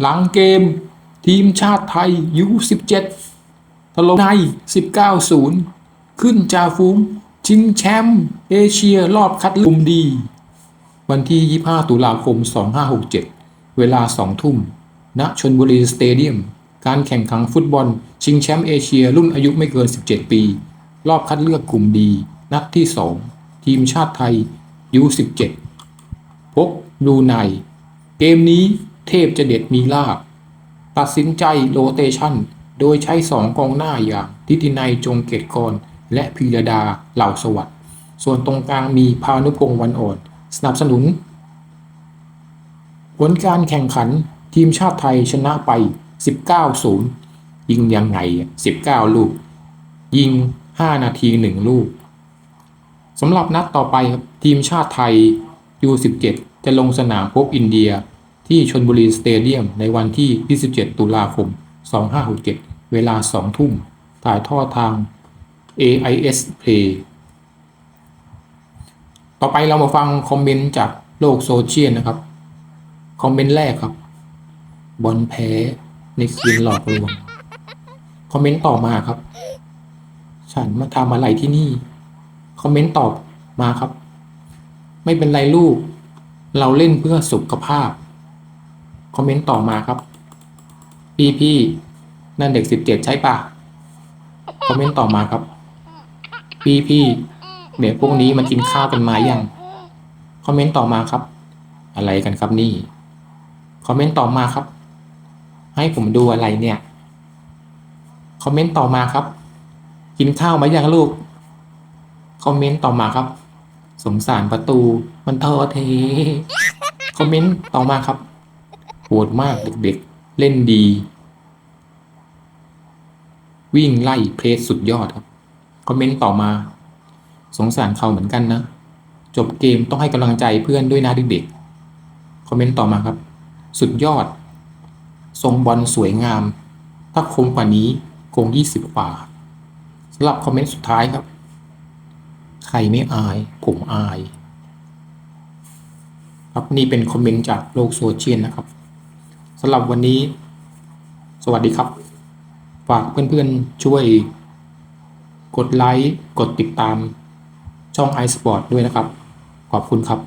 หลังเกมทีมชาติไทยยู17ถล่มใน 19-0 ขึ้นจ่าฝูงชิงแชมป์เอเชียรอบคัดเลือกกลุ่มดี วันที่ 25 ตุลาคม 2567 เวลา 2 ทุ่ม ณชนบุรีสเตเดียม การแข่งขันฟุตบอล ชิงแชมป์เอเชียรุ่นอายุไม่เกิน 17 ปี รอบคัดเลือกกลุ่มดี นัดที่ 2 ทีมชาติไทย U17 พบบรูไนเกมนี้ เทพจะเด็ดมีลาบตัดสินใจโรเตชันโดยใช้สองกองหน้าอย่างทิตินัยจงเกตกร และพีรดาเหล่าสวัสด์ส่วนตรงกลางมีพานุพงศ์วันอ่อน สนับสนุน ผลการแข่งขันทีมชาติไทยชนะไป 19-0 ยิงยังไง 19 ลูก ยิง 5 นาที 1 ลูกสำหรับนัดต่อไปครับทีมชาติไทย U17 จะลงสนามพบอินเดีย ที่ชนบุรีสเตเดียมในวันที่ 27 ตุลาคม 2567 เวลา 2 ทุ่ม ถ่ายทอดทาง AIS Play ต่อไปเรามาฟังคอมเมนต์จากโลกโซเชียลนะครับ คอมเมนต์แรกครับ บอลแพ้ในคืนหลอกลวง คอมเมนต์ต่อมาครับ ฉันมาทำอะไรที่นี่ คอมเมนต์ตอบมาครับ ไม่เป็นไรลูก เราเล่นเพื่อสุขภาพ อมเมนต์ต่อมาครับ พี่พี่นั่นเด็กสิบเจ็ดใช่ปะคอมเมนต์ต่อมาครับ พี่พี่เด็กพวกนี้มันกินข้าวกันมายังคอมเมนต์ต่อมาครับ อะไรกันครับนี่คอมเมนต์ต่อมาครับ ให้ผมดูอะไรเนี่ยคอมเมนต์ต่อมาครับ กินข้าวมายังลูกคอมเมนต์ต่อมาครับ สงสารประตู มันท้อเทคอมเมนต์ต่อมาครับ โหดมากเด็กๆ เล่นดี วิ่งไล่เพลสสุดยอดครับ คอมเมนต์ต่อมา สงสารเขาเหมือนกันนะ จบเกมต้องให้กำลังใจเพื่อนด้วยนะเด็กๆ คอมเมนต์ต่อมาครับ สุดยอด ทรงบอลสวยงาม ถ้าคมกว่านี้คงยี่สิบกว่าสำหรับคอมเมนต์สุดท้ายครับ ใครไม่อาย ผมอาย ครับนี่เป็นคอมเมนต์จากโลกโซเชียลนะครับ สำหรับวันนี้ สวัสดีครับ ฝากเพื่อนๆช่วย กดไลค์ กดติดตามช่อง iSport ด้วยนะครับ ขอบคุณครับ